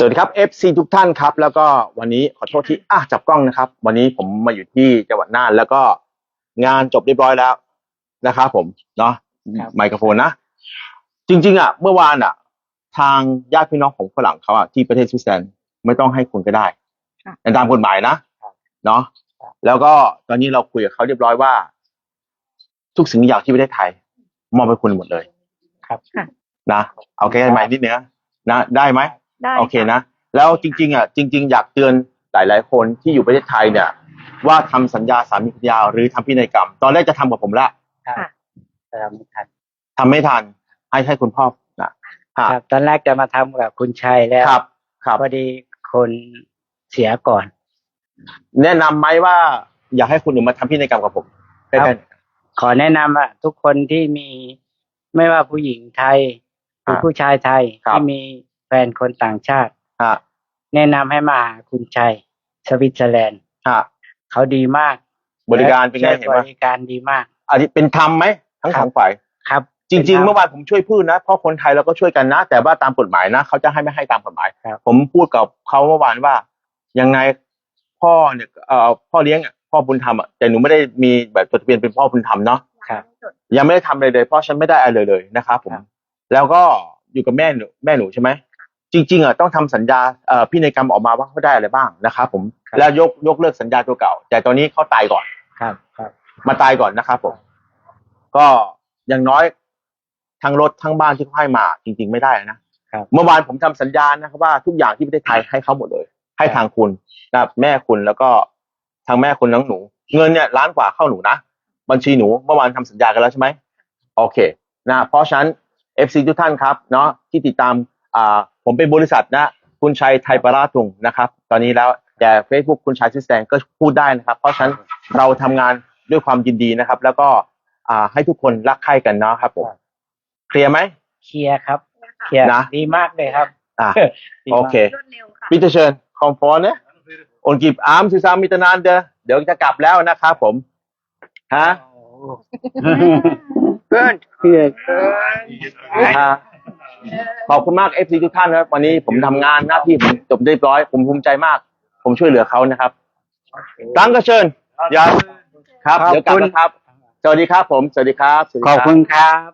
สวัสดีครับ FC ทุกท่านครับ แล้วก็วันนี้ขอโทษที่อะจับกล้องนะครับ วันนี้ผมมาอยู่ที่จังหวัดน่าน แล้วก็งานจบเรียบร้อยแล้วนะครับผมเนาะครับไมโครโฟนนะ จริง ๆ อะ เมื่อวานอะ ทางญาติพี่น้องของฝรั่งเขาอะที่ประเทศสวิตเซอร์แลนด์ไม่ต้องให้คุณก็ได้ค่ะในตามกฎหมายนะเนาะครับแล้วก็ตอนนี้เราคุยกับเขาเรียบร้อยว่า ทุกสิ่งทุกอย่างที่ประเทศไทย มอบให้คุณหมดเลย ครับนะเอาแก้ใหม่นิดนึงนะนะได้ไหม ได้โอเคนะ แล้วจริง ๆอะจริง ๆ อยากเตือนหลาย ๆ คนที่อยู่ประเทศไทยเนี่ย ว่าทำสัญญาสามีภรรยาหรือทำพินัยกรรม ตอนแรกจะทำกับผมละครับแต่ทำไม่ทันทำไม่ทันให้ให้คุณพ่อนะฮะครับ ตอนแรกจะมาทำกับคุณชัยแล้วครับครับ พอดีคนเสียก่อน แนะนำไหมว่า อยากให้คุณหนูมาทำพินัยกรรมกับผมครัใกบล้ขอแนะนำว่าทุกคนที่มีไม่ว่าผู้หญิงไทยหรือครับผู้ชายไทยครับ ที่มี แฟนคนต่างชาติๆฮะ แนะนำให้มาหาคุณชัย สวิตเซอร์แลนด์ ฮะ เขาดีมากบริการเป็นไงและเห็นไหมบริการดีมาก อันนี้เป็นธรรมไหมทั้งครัสบองฝ่าย ครับ จริง ๆ เมื่อวานผมช่วยพูดนะเพราะคนไทยเราก็ช่วยกันนะ แต่ว่าตามกฎหมายนะเขาจะให้ไม่ให้ตามกฎหมาย ครับ ผมพูดกับเขาเมื่อวานว่ายังไงพ่อเนี่ยเอ่อพ่อเลี้ยงอะพ่อบุญธรรมอะแต่หนูไม่ได้มีแบบจดทะเบียนเป็นพ่อบุญธรรมเนาะ ครับ ยังไม่ได้ทำอะไรเลย เพราะฉันไม่ได้อะไรเลยเลยนะครับผม ครับ แล้วก็อยู่กับแม่หนูแม่หนูใช่ไหม จริงๆอะต้องทำสัญญาเอ่อพินัยกรรมออกมาว่าเขาได้อะไรบ้างนะครับผมแล้วยกยกเลิกสัญญาตัวเก่า แต่ตอนนี้เขาตายก่อนครับครับมาตายก่อนนะครับผมก็อย่างน้อยทั้งรถทั้งบ้านที่เขาให้มาจริง ๆ ไม่ได้นะครับเมื่อวานผมทำสัญญานะครับว่าทุกอย่างที่ประเทศไทยให้เขาหมดเลย ให้ทางคุณนะครับแม่คุณแล้วก็ทางแม่คุณน้องหนู เงินเนี่ยล้านกว่าเข้าหนูนะบัญชีหนูเมื่อวานทำสัญญากันแล้วใช่ไหมโอเค นะเพราะฉะนั้น FC ทุกท่านครับ เนาะที่ติดตามอ่า ผมเป็นบริษัทนะ คุณชัยไทยปราตุงนะครับ ตอนนี้แล้วแต่ Facebook คุณชัยซิสแตงก็พูดได้นะครับ เพราะฉะนั้นเราทำงานด้วยความยินดีนะครับ แล้วก็อ่าให้ทุกคนรักใคร่กันเนาะครับผมเคลียร์ไหมเคลียร์ครับเคลียร์นะดีมากเลยครับอ่าดีโอมากเครวดเร็วค่ะ Bitte schön, komm vorne und gib Arm zusammen miteinander. เดี๋ยวจะกลับแล้วนะครับผมฮะเพื่อนเพื่อนฮะ ขอบคุณมาก FC ทุกท่านนะครับ วันนี้ผมทำงานหน้าที่ผมจบเรียบร้อย ผมภูมิใจมาก ผมช่วยเหลือเขานะครับตั้งก็เชิญอย่าครับ เดี๋ยวกลับนะครับ สวัสดีครับผม สวัสดีครับสวัสดีขอบรัคุณครับ